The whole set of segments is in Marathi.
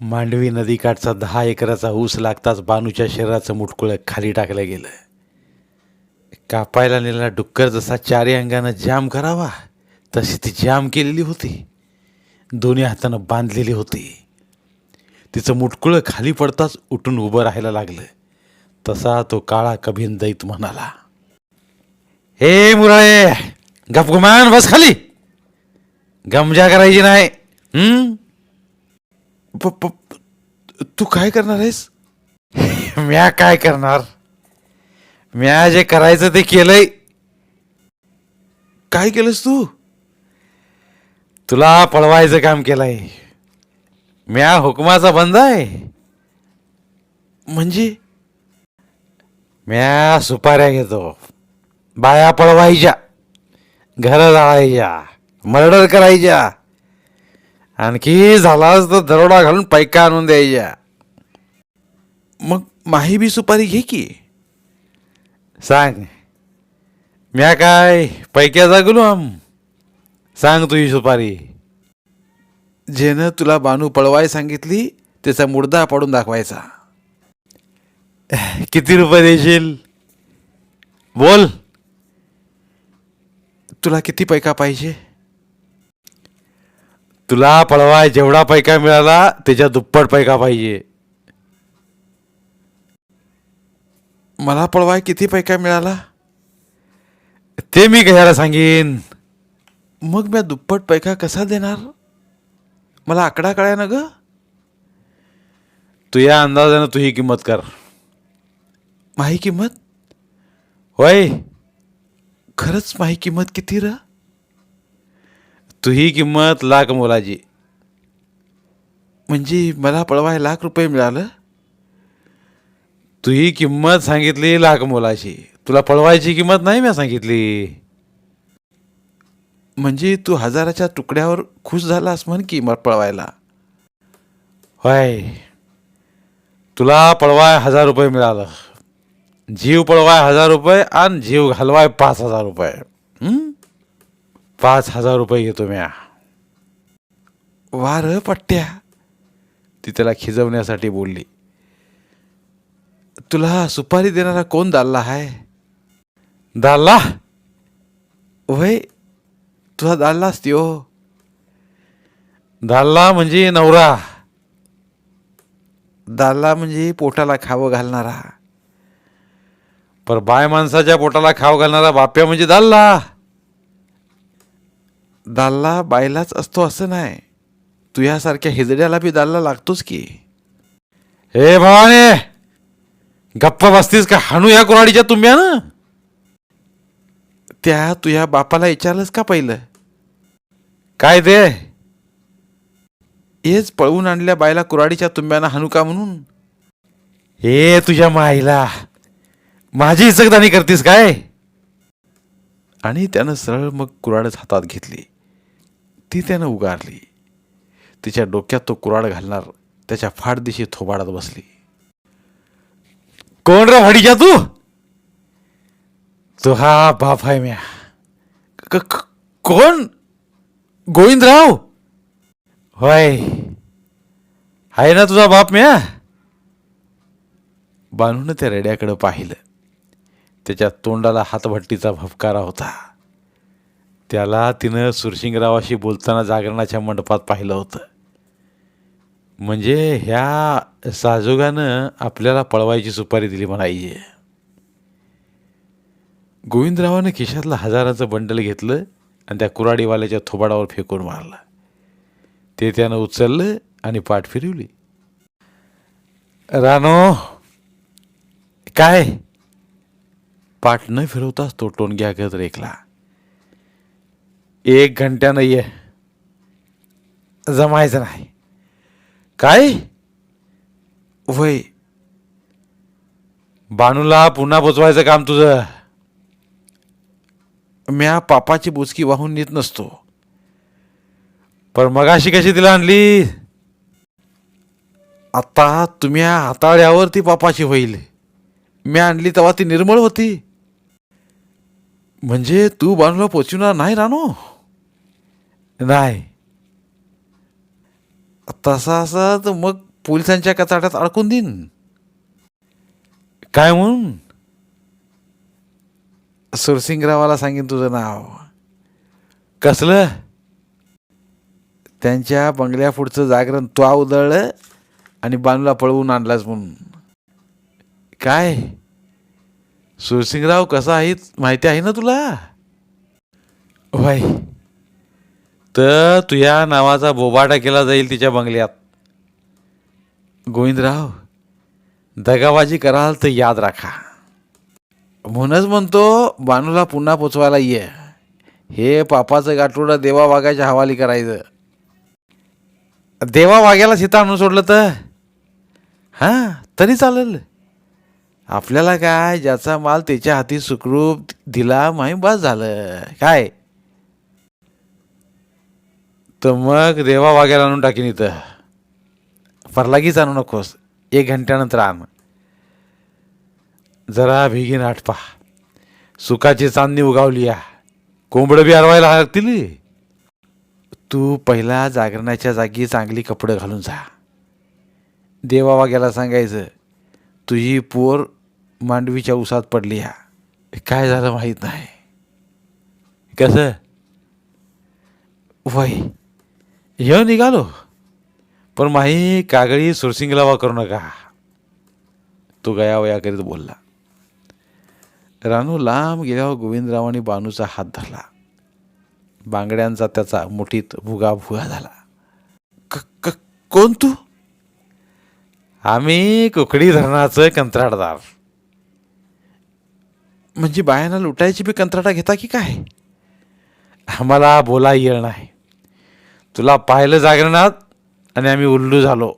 मांडवी नदीकाठचा दहा एकराचा ऊस लागताच बानूच्या शरीराचं मुटकुळं खाली टाकलं गेलं. कापायला नेलेला डुक्कर जसा चारी अंगानं जाम करावा तशी ती जाम केलेली होती. दोन्ही हातानं बांधलेली होती. तिचं मुटकुळं खाली पडताच उठून उभं राहायला लागलं. तसा तो काळा कभीन दैत म्हणाला हे मुराळे गपगुमान बस खाली. गमजा करायची नाही प तू काय करणार आहेस? म्या काय करणार? म्या जे करायचं ते केलंय. काय केलंस तू? तुला पळवायचं काम केलंय. म्या हुकमाचा बंद आहे. म्हणजे? म्या सुपाऱ्या घेतो. बाया पळवायच्या. घरं जाळायच्या. मर्डर करायच्या. आणखी झालाच तर दरोडा घालून पैका आणून द्यायच्या. मग माही बी सुपारी घे की. सांग. म्या काय पैक्याचा गुलाम सांग तुझी सुपारी. जेनं तुला बानू पळवाय सांगितली त्याचा मुडदा पाडून दाखवायचा. किती रुपये देशील? बोल. तुला किती पैका पाहिजे? तुला पळवाय जेवढा पैका मिळाला त्याच्या दुप्पट पैका पाहिजे. मला पळवाय किती पैका मिळाला? ते मी कशाला सांगेन. मग मी दुप्पट पैका कसा देणार? मला आकडा कळाय ना ग? तू या अंदाजानं तू ही किंमत कर. माही किंमत? होय. खरंच माही किंमत किती र? तुही किंमत लाख मोलाची. म्हणजे मला पळवाय लाख रुपये मिळालं. तुही किंमत सांगितली लाख मोलाची. तुला पळवायची किंमत नाही मी सांगितली. म्हणजे तू हजाराच्या तुकड्यावर खुश झालास म्हण की मग पळवायला होय. तुला पळवाय हजार रुपये मिळालं. जीव पळवाय हजार रुपये आणि जीव घालवाय पाच हजार रुपये. हम्म? पाच हजार रुपये घेतो म्या. वार पट्ट्या. ती त्याला खिजवण्यासाठी बोलली. तुला सुपारी देणारा कोण दाल्ला आहे दाल्ला? वय तुझा दाल्ला असती हो. दाल्ला म्हणजे नवरा. दाल्ला म्हणजे पोटाला खावं घालणारा. पर बाय माणसाच्या पोटाला खाव घालणारा बाप्या म्हणजे दाल्ला. दाल्ला बायलाच असतो असं नाही. तू यासारख्या हिजड्याला बी दाल्ला लागतोच की? हे भावाने गप्प बसतीस का? हाणू या कुराडीच्या तुम्ही ना त्या तुझ्या बापाला विचारलंस का पहिलं? काय ते? हेच पळवून आणल्या बायला कुराडीच्या तुंब्यानं हाणू का म्हणून? हे तुझ्या माईला माझी इचकदानी करतीस काय? आणि त्यानं सरळ मग कुराडच हातात घेतली. ती त्यानं उगारली. तिच्या डोक्यात तो कुराड घालणार त्याच्या फाटदिशी थोबाडात बसली. कोण रे भाडीच्या तू? तो हा बाप आहे म्या. क- कोण? गोविंदराव. होय. आहे ना तुझा बाप म्या? बानून त्या रेड्याकडं पाहिलं. त्याच्या तोंडाला हातभट्टीचा भपकारा होता. त्याला तिनं सुरसिंगरावाशी बोलताना जागरणाच्या मंडपात पाहिलं होतं. म्हणजे ह्या साजोगानं आपल्याला पळवायची सुपारी दिली म्हणायची गोविंदरावानं खिशातलं हजाराचं बंडल घेतलं आणि त्या कुराडीवाल्याच्या थोबाडावर फेकून मारलं. ते त्यानं उचललं आणि पाठ फिरवली. रानो काय? पाठ न फिरवताच तो टोनग्या गत रेखला. एक घंटा नाही आहे जमायचं नाही. काय? वय. बानूला पुन्हा पोचवायचं काम तुझं. म्या पापाची बुचकी वाहून नेत नसतो. पण मगाशी कशी तिला आणली? आता तुम्ही हाताळ्यावर ती पापाची होईल. मी आणली तेव्हा ती निर्मळ होती. म्हणजे तू बानूला पोचवणार नाही रानो? नाही. तसा असा तर मग पोलिसांच्या कचाट्यात अडकून देईन. काय म्हणून? सुरसिंगरावाला सांगेन तुझं नाव. कसलं? त्यांच्या बंगल्या पुढचं जागरण तो उधळलं आणि बानूला पळवून आणलास म्हणून. काय? सुरसिंगराव कसा आहे माहिती आहे ना तुला? वाय तर तुझ्या नावाचा बोबाटा केला जाईल तिच्या बंगल्यात. गोविंदराव दगाबाजी कराल तर याद राखा. म्हणूनच म्हणतो बानूला पुन्हा पोचवायला ये. हे पापाचं गाठोडं देवा वाघाच्या हवाली करायचं. देवा वाघ्याला सीता आणून सोडलं तर? हां तरी चालेल. आपल्याला काय ज्याचा माल त्याच्या हाती सुखरूप दिला माही बस झालं. काय? तर मग देवा वाघ्याला आणून टाकीन इथं. फरलागीच आणू नकोस. एक घंट्यानंतर आण. जरा भिगीन आटपा सुखाची चांदणी उगावली या. कोंबडं बी हरवायला लागतील. तू पहिला जागरणाच्या जागी चांगली कपडे घालून जा. देवा वाग्याला सांगायचं तुझी पोर मांडवीच्या उसात पडली या. काय झालं माहीत नाही. कसं? वय. येऊ निघालो. पण माही कागळी सुरसिंगलावा करू नका. तो गया वया करीत बोलला. रानू लांब गेल्यावर गोविंदरावांनी बानूचा हात धरला. बांगड्यांचा त्याचा मुठीत भुगा भुगा झाला. क- क- कोण तू? आम्ही कुकडी धरणाचं कंत्राटदार. म्हणजे बायांना लुटायची बी कंत्राटा घेता की काय? आम्हाला बोला येळ नाही. तुला पाहिलं जागरणात आणि आम्ही उल्लू झालो.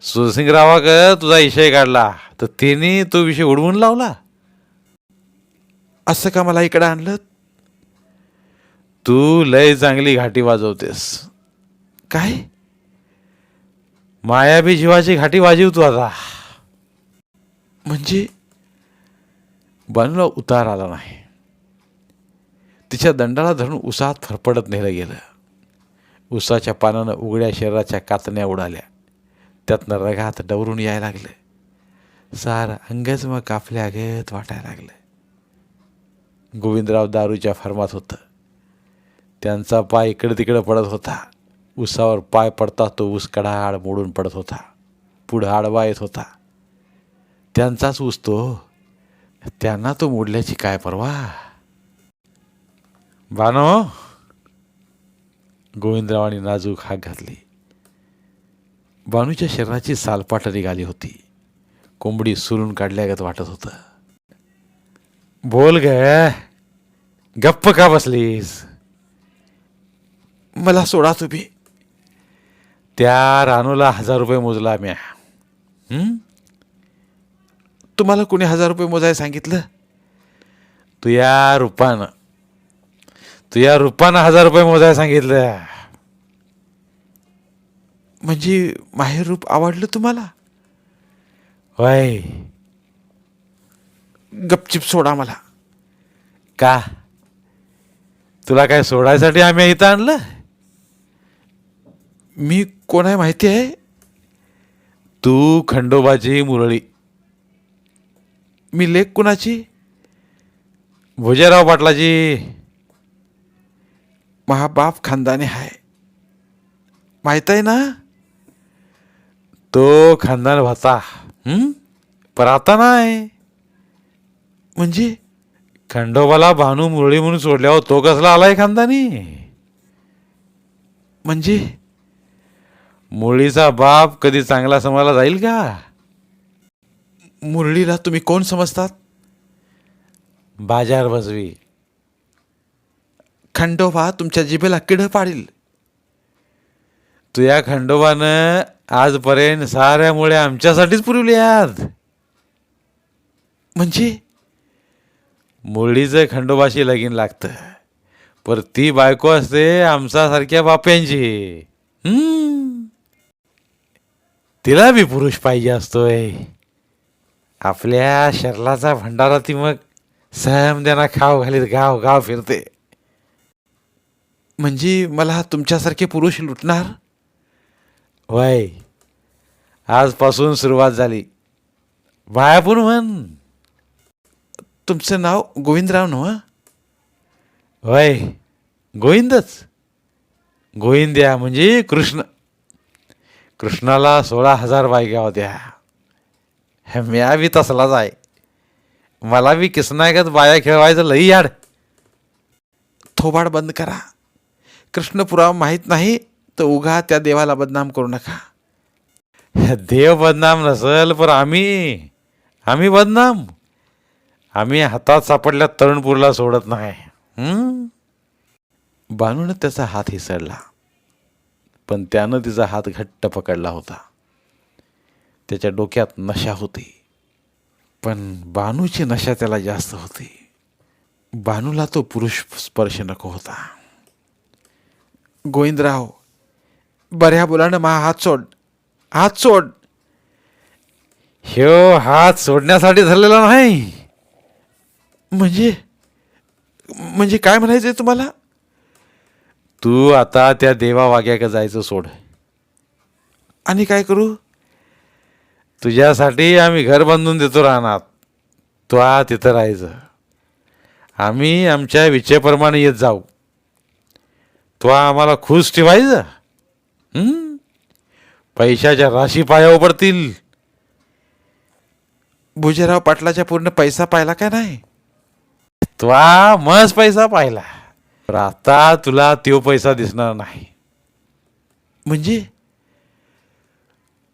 सुरसिंगरावाक तुझा विषय काढला. तर त्याने तो विषय उडवून लावला. असं का मला इकडं आणलं? तू लय चांगली घाटी वाजवतेस. काय? मायाबी जीवाची घाटी वाजवतो आता. म्हणजे? बानूला उतार आला नाही. तिच्या दंडाला धरून उसात फरफडत नेलं गेलं. उसाच्या पानानं उघड्या शरीराच्या कातण्या उडाल्या. त्यातनं रगात डवरून यायला लागलं. सार अंगच मग कापल्या गत वाटायला लागलं. गोविंदराव दारूच्या फर्मात होतं. त्यांचा पाय इकडे तिकडे पडत होता. उसावर पाय पडता तो ऊस कडाआड मोडून पडत होता. पुढं आडवा येत होता. त्यांचाच ऊस तो. त्यांना तो मोडल्याची काय परवा? बानो? गोविंदरावांनी नाजूक हाक घातली. बानूच्या शरीराची सालपाट निघाली होती. कोंबडी सुरून काढल्यागत वाटत होतं. बोल ग गप्प का बसलीस? मला सोडा तुम्ही. त्या रानूला हजार रुपये मोजला म्या. तुम्हाला कोणी हजार रुपये मोजायला सांगितलं? तू या रूपानं तू या रूपानं हजार रुपये मोजायला सांगितलं. म्हणजे माहेर रूप आवडलं तुम्हाला? होय. गपचिप सोडा मला. का? तुला काय सोडायसाठी आम्ही इथं आणलं? मी कोण आहे माहिती आहे? तू खंडोबाची मुरळी. मी लेख कुणाची? भोजेराव पाटलाची. महाबाप खानदानी आहे माहीत आहे ना? तो खानदान होता हं? पण आता नाही. म्हणजे? खंडोबाला भानू मुरळी म्हणून सोडल्यावर तो कसला आलाय खानदानी? म्हणजे? मुरळीचा बाप कधी चांगला समजला जाईल का? मुरळीला तुम्ही कोण समजतात? बाजार बजवी. खंडोबा तुमच्या जिभेला किड पाडील. तुया खंडोबानं आजपर्यंत साऱ्यामुळे आमच्यासाठीच पुरवली आज म्हणजे? मुरळीचं खंडोबाशी लगीन लागतं. पर ती बायको असते आमच्यासारख्या बाप्यांची. हम्म. तिला बी पुरुष पाहिजे असतोय. आपल्या शरलाचा भंडारा ती मग समद्याना खाव घालीत गाव गाव फिरते. म्हणजे मला तुमच्यासारखे पुरुष लुटणार? वय आजपासून सुरुवात झाली. बायापूर म्हण. तुमचं नाव गोविंदराव नव वय गोविंदच. गोविंद्या म्हणजे कृष्ण. कृष्णाला सोळा हजार बायका होत्या. म्या बी तसलाच आहे. मला बी किसनायकच बाया खेळवायचं लई याड. थोबाड बंद करा. कृष्णपुराव माहीत नाही तर उगा त्या देवाला बदनाम करू नका. देव बदनाम नसल पण आम्ही आम्ही बदनाम. आम्ही हातात सापडल्या तरुणपूरला सोडत नाही. बानूनं त्याचा हात हिसडला पण त्यानं तिचा हात घट्ट पकडला होता. त्याच्या डोक्यात नशा होती पण बानूची नशा त्याला जास्त होती. बानूला तो पुरुष स्पर्श नको होता. गोविंदराव बऱ्या बोलानं मा हात सोड हात सोड. ह्यो हात सोडण्यासाठी धरलेला नाही. म्हणजे म्हणजे काय म्हणायचंय तुम्हाला? तू आता त्या देवा वाग्याकडे जायचं सोड. आणि काय करू? तुझ्यासाठी आम्ही घर बांधून देतो राहणार तू आ तिथं राहायचं. आम्ही आमच्या विचेप्रमाणे येत जाऊ. तो आम्हाला खुश ठेवायचं. हं? पैशाच्या राशी पायावर पडतील. भुजराव पाटलाच्या पूर्ण पैसा पाहिला का नाही? त्वा मस्त पैसा पाहिला. पण आता तुला तो पैसा दिसणार नाही. म्हणजे?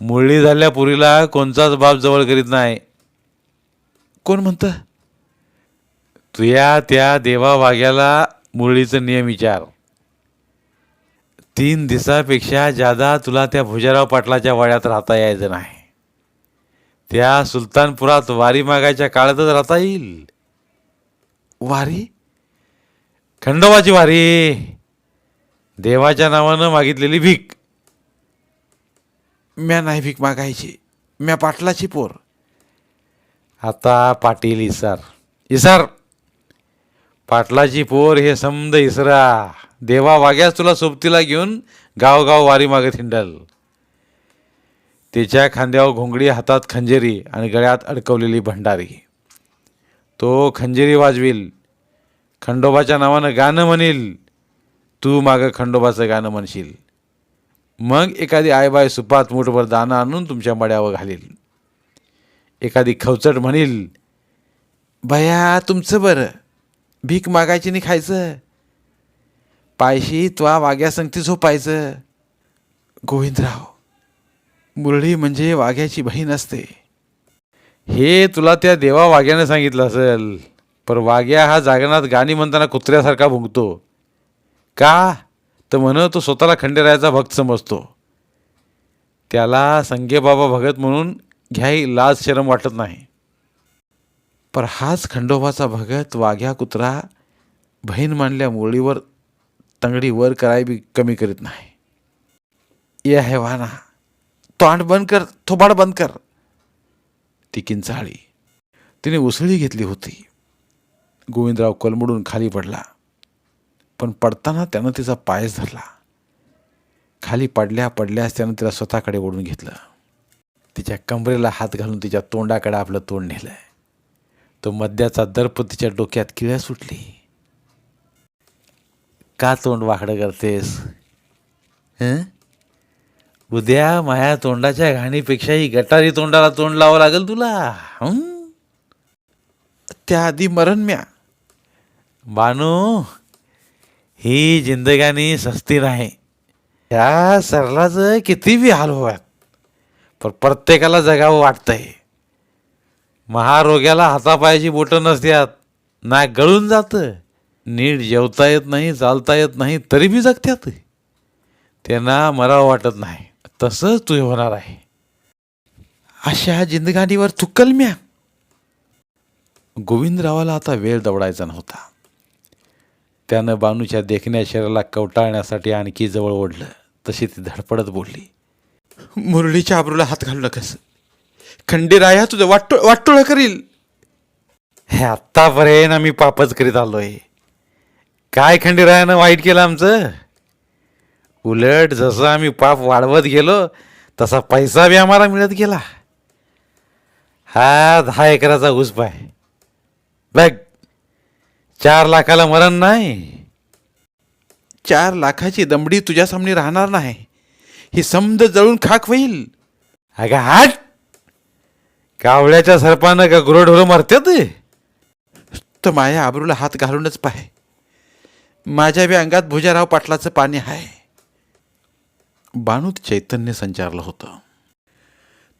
मुरळी झाल्या पुरीला कोणताच बाप जवळ करीत नाही. कोण म्हणतं? तुया त्या देवा वाग्याला मुरळीचं नियम विचार. तीन दिवसापेक्षा जादा तुला त्या भुजाराव पाटलाच्या वाड्यात राहता यायचं नाही. त्या सुलतानपुरात वारी मागायच्या काळातच राहता येईल. वारी? खंडोबाची वारी. देवाच्या नावानं मागितलेली भीक. म्या नाही भीक मागायची. म्या पाटलाची पोर. आता पाटील इसार. इसार. पाटलाची पोर हे समद इसरा. देवा वाग्यास तुला सोबतीला घेऊन गावगाव वारी मागत हिंडल. तिच्या खांद्यावर घोंगडी हातात खंजेरी आणि गळ्यात अडकवलेली भंडारी. तो खंजेरी वाजवील. खंडोबाच्या नावानं गाणं म्हणील. तू मागं खंडोबाचं गाणं म्हणशील. मग एखादी आयबाय सुपात मुठभर दाणं आणून तुमच्या मड्यावर घालील. एखादी खवचट म्हणील भया तुमचं बरं. भीक मागायची नाही खायचं. पायशी त्वा वाघ्या संगती झोपायचं. गोविंदराव मुरळी म्हणजे वाघ्याची बहीण असते. हे तुला त्या देवा वाघ्यानं सांगितलं असेल पर वाघ्या हा जागरणात गाणी म्हणताना कुत्र्यासारखा भुंकतो का? तर म्हण तो स्वतःला खंडेरायाचा भक्त समजतो. त्याला संगे बाबा भगत म्हणून घ्याय लाज शरम वाटत नाही. पर हाच खंडोबाचा भगत वाघ्या कुत्रा बहीण मानल्या मुरळीवर तंगडी वर कराय बी कमी करीत नाही. ये है वाना. तोंड बंद कर थोबाड बंद कर. ती किंचाळी. तिने उसळी घेतली होती. गोविंदराव कलमडून खाली पडला. पण पडताना त्यानं तिचा पायच धरला. खाली पडल्या पडल्यास त्यानं तिला स्वतःकडे ओढून घेतलं. तिच्या कमरेला हात घालून तिच्या तोंडाकडे आपलं तोंड नेलं. तो मद्याचा दर्प तिच्या डोक्यात किळ्या सुटली. का तोंड वाकडं करतेस? हं? उद्या माया तोंडाच्या घाणीपेक्षाही गटारी तोंडाला तोंड लावावं लागेल तुला. हं? त्याआधी मरण म्या. बानू ही जिंदगानी सस्ती नाही. ह्या सरलाचं किती बी हाल होव्यात पण प्रत्येकाला जगावं वाटतंय. महारोग्याला हातापायाची बोटं नसत्यात ना गळून जातं. नीट जेवता येत नाही चालता येत नाही तरी बी जगत्यात त्यांना मरावं वाटत नाही. तसंच तू होणार आहे. अशा जिंदगानीवर थुक्कल म्या. गोविंदरावाला आता वेळ दवडायचा नव्हता. त्यानं बानूच्या देखण्या शरीराला कवटाळण्यासाठी आणखी जवळ ओढलं. तशी ती धडपडत बोलली. मुरळीच्या आबरूला हात घालू नकस. खंडीराया तुझं वाटोळ वाटोळ करील. हे आत्तापर्यंत आम्ही पापच करीत आलोय. काय खंडीरायानं वाईट केलं आमचं? उलट जसं आम्ही पाप वाढवत गेलो तसा पैसा बी आम्हाला मिळत गेला. हा दहा एकराचा ऊस पाय. बघ चार लाखाला मरण नाही. चार लाखाची दमडी तुझ्या सामने राहणार नाही. ही समद जळून खाक होईल. अगं हाट! कावळ्याच्या सरपानं का गुरढोरं मरत्यात? तर माझ्या आबरूला हात घालूनच पाय. माझ्या बी अंगात भुजाराव पाटलाचं पाणी आहे. बाणूत चैतन्य संचारलं होतं.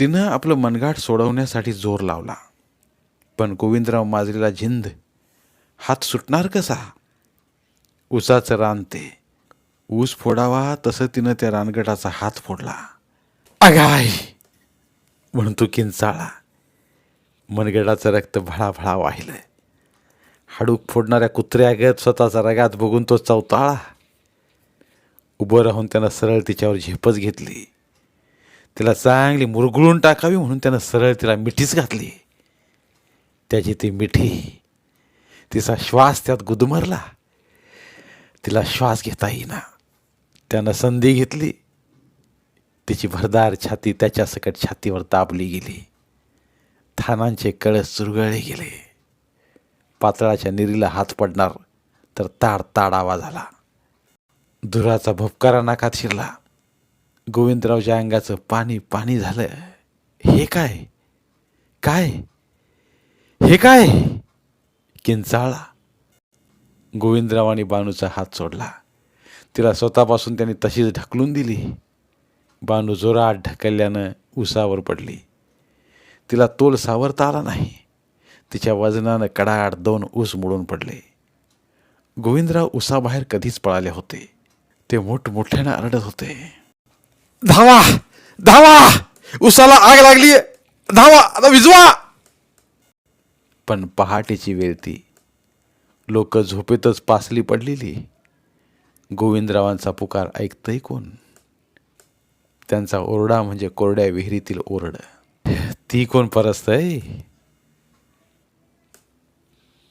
तिनं आपलं मनगाठ सोडवण्यासाठी जोर लावला. पण गोविंदराव माजरीला झिंद हात सुटणार कसा? उसाचं रान ते. ऊस फोडावा तसं तिनं त्या रानगटाचा हात फोडला. अगाय! म्हणून तो किंचाळा. मनगडाचं रक्त भळाभळा वाहिलं हाडूक फोडणाऱ्या कुत्र्यागत स्वतःचा रगात बघून तो चवताळा उभं राहून त्यानं सरळ तिच्यावर झेपच घेतली. तिला चांगली मुरगळून टाकावी म्हणून त्यानं सरळ तिला मिठीच घातली. त्याची ती मिठी तिचा श्वास त्यात गुदमरला. तिला श्वास घेता येईना. त्यानं संधी घेतली. तिची भरदार छाती त्याच्या सकट छातीवर दाबली गेली. थानांचे कळस चुरगळले गेले. पातळाच्या निरीला हात पडणार तर ताड ताडावा झाला धुराचा भपकारा नाकात शिरला. गोविंदरावच्या अंगाचं पाणी पाणी झालं हे काय? काय? हे काय? किंचाळला. गोविंदरावाने बानूचा हात सोडला. तिला स्वतःपासून त्याने तशीच ढकलून दिली. बानू जोरात ढकलल्यानं उसावर पडली. तिला तोल सावरता आला नाही. तिच्या वजनानं कडाड दोन ऊस मोडून पडले. गोविंदराव उसाबाहेर कधीच पळाले होते. ते मोठमोठ्यानं आरडत होते. धावा! धावा! उसाला आग लागली धावा! आता विजवा! पण पहाटेची वेळ ती. लोक झोपेतच पासली पडलेली. गोविंदरावांचा पुकार ऐकतंय कोण? त्यांचा ओरडा म्हणजे कोरड्या विहिरीतील ओरड. ती कोण परस्तय?